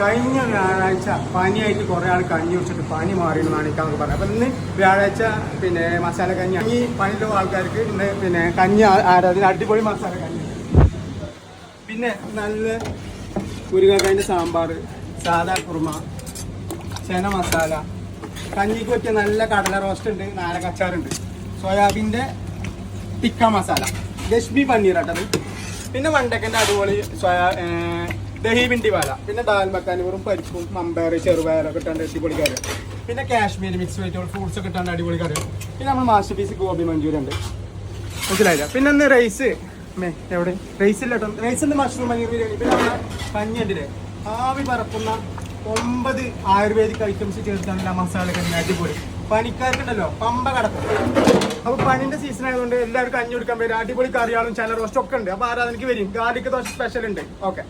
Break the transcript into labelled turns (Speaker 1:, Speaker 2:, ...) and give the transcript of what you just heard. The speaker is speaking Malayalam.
Speaker 1: കഴിഞ്ഞ വ്യാഴാഴ്ച പനിയായിട്ട് കുറേ ആൾ കഞ്ഞി കുടിച്ചിട്ട് പനി മാറിയെന്നാണ് എനിക്ക് പറഞ്ഞത് അപ്പം ഇന്ന് വ്യാഴാഴ്ച പിന്നെ മസാല കഞ്ഞി ഈ പനിയുള്ള ആൾക്കാർക്ക് ഇന്ന് പിന്നെ കഞ്ഞി ആരാധന അടിപൊളി മസാല കഞ്ഞി പിന്നെ നല്ല മുരുകക്കായന്റെ സാമ്പാർ സാദാ കുറുമ ചെന മസാല കഞ്ഞിക്ക് പറ്റിയ നല്ല കടല റോസ്റ്റ് ഉണ്ട് നാല കച്ചാറുണ്ട് സോയാബീന്റെ ടിക്ക മസാല. ലക്ഷ്മി പനീർ ആട്ടത്. പിന്നെ വണ്ടക്കന്റെ അടിപൊളി സോയാ ദഹി പിണ്ടി വാല പിന്നെ ദാൽ മക്കാനി വെറും പരിപ്പും മമ്പയർ ചെറുപയറൊക്കെ ഇട്ടാണ്ട് അടിപൊളി കറി. പിന്നെ കാശ്മീരി മിക്സ് വെജിറ്റബിൾ ഫ്രൂട്ട്സ് ഒക്കെ ഇട്ടാണ്ട് അടിപൊളി കറി. പിന്നെ നമ്മൾ മാസ്റ്റർ പീസ് ഗോബി മഞ്ചൂരി ഉണ്ട്. മനസ്സിലായില്ല? പിന്നെ ഒന്ന് റൈസ് മേ എവിടെ? റൈസ് ഇല്ല കേട്ടോ റൈസ് ഉണ്ട് മഷ്റൂം പനീർ ബിരിയാണി. പിന്നെ നമ്മുടെ കഞ്ഞിന്റെ ആവി പറക്കുന്ന ഒമ്പത് ആയുർവേദിക് ഐറ്റംസ് ചേർത്താണല്ലോ മസാല കഞ്ഞി അടിപൊളി. പനിക്കാർക്കുണ്ടല്ലോ പമ്പ കടക്കും അപ്പൊ പനിന്റെ സീസൺ ആയതുകൊണ്ട് എല്ലാവർക്കും കഞ്ഞി കൊടുക്കാൻ വരും അടിപൊളി കറികളും ചില റോസ്റ്റ് ഒക്കെ ഉണ്ട്. അപ്പൊ ആരാധനക്ക് വരും. ഗാർലിക് ദോശ സ്പെഷ്യൽ ഉണ്ട്. ഓക്കെ